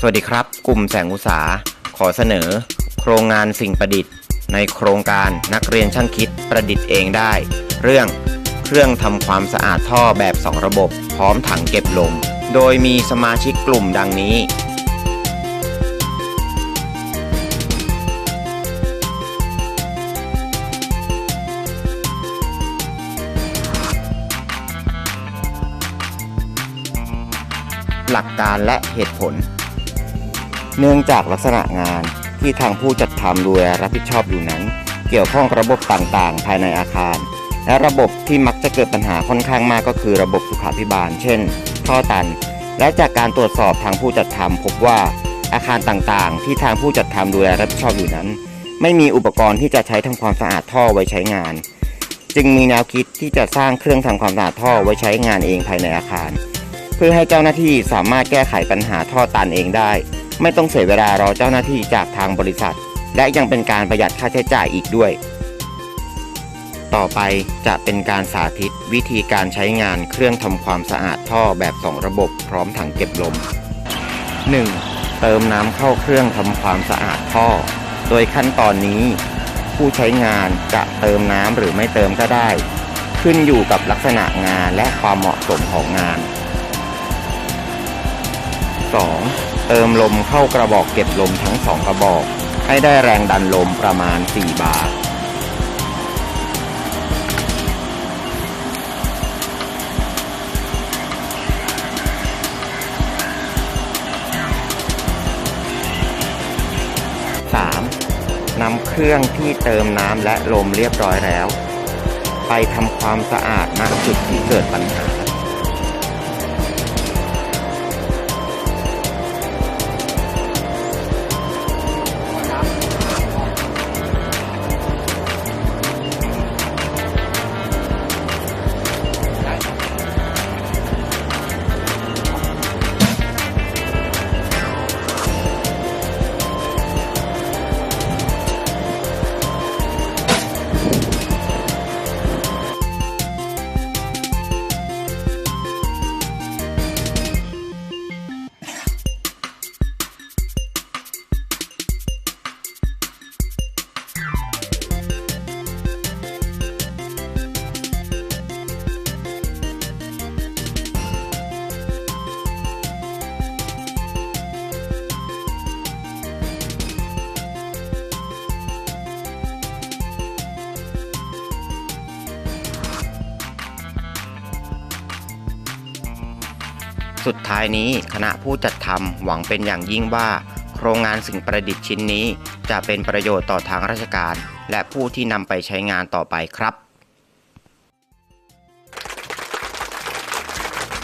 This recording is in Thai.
สวัสดีครับ กลุ่มแสงอุตสาขอเสนอ โครงงานสิ่งประดิษฐ์ ในโครงการนักเรียนช่างคิดประดิษฐ์เองได้ เรื่องเครื่องทำความสะอาดท่อแบบ 2 ระบบ พร้อมถังเก็บลม โดยมีสมาชิกกลุ่มดังนี้ หลักการและเหตุผล เนื่องจากลักษณะงานที่ทางผู้จัดทำดูแลรับผิดชอบอยู่นั้น เกี่ยวข้องระบบต่างๆ ภายในอาคาร และระบบที่มักจะเกิดปัญหาค่อนข้างมากก็คือระบบสุขาภิบาล เช่น ท่อตัน และจากการตรวจสอบทางผู้จัดทำพบว่าอาคารต่างๆ ที่ทางผู้จัดทำดูแลรับผิดชอบอยู่นั้น ไม่มีอุปกรณ์ที่จะใช้ทำความสะอาดท่อไว้ใช้งาน จึงมีแนวคิดที่จะสร้างเครื่องทำความสะอาดท่อไว้ใช้งานเองภายในอาคาร เพื่อให้เจ้าหน้าที่สามารถแก้ไขปัญหาท่อตันเองได้ ไม่ต้องเสียเวลารอเจ้าหน้าที่จากทางบริษัท และยังเป็นการประหยัดค่าใช้จ่ายอีกด้วย ต่อไปจะเป็นการสาธิตวิธีการใช้งานเครื่องทำความสะอาดท่อแบบ 2 ระบบพร้อมถังเก็บลม 1. เติมน้ำเข้าเครื่องทำความสะอาดท่อ โดยขั้นตอนนี้ ผู้ใช้งานจะเติมน้ำหรือไม่เติมก็ได้ ขึ้นอยู่กับลักษณะงานและความเหมาะสมของงาน 2. เติมลมเข้ากระบอกเก็บลมทั้งสองกระบอก ให้ได้แรงดันลมประมาณ 4 บาร์นำเครื่องที่เติมน้ำและลมเรียบร้อยแล้ว ไปทำความสะอาดณจุดที่เกิดปัญหา สุดท้ายนี้คณะผู้จัดทำหวังเป็นอย่างยิ่งว่า โครงงานสิ่งประดิษฐ์ชิ้นนี้ จะเป็นประโยชน์ต่อทางราชการ และผู้ที่นำไปใช้งานต่อไปครับ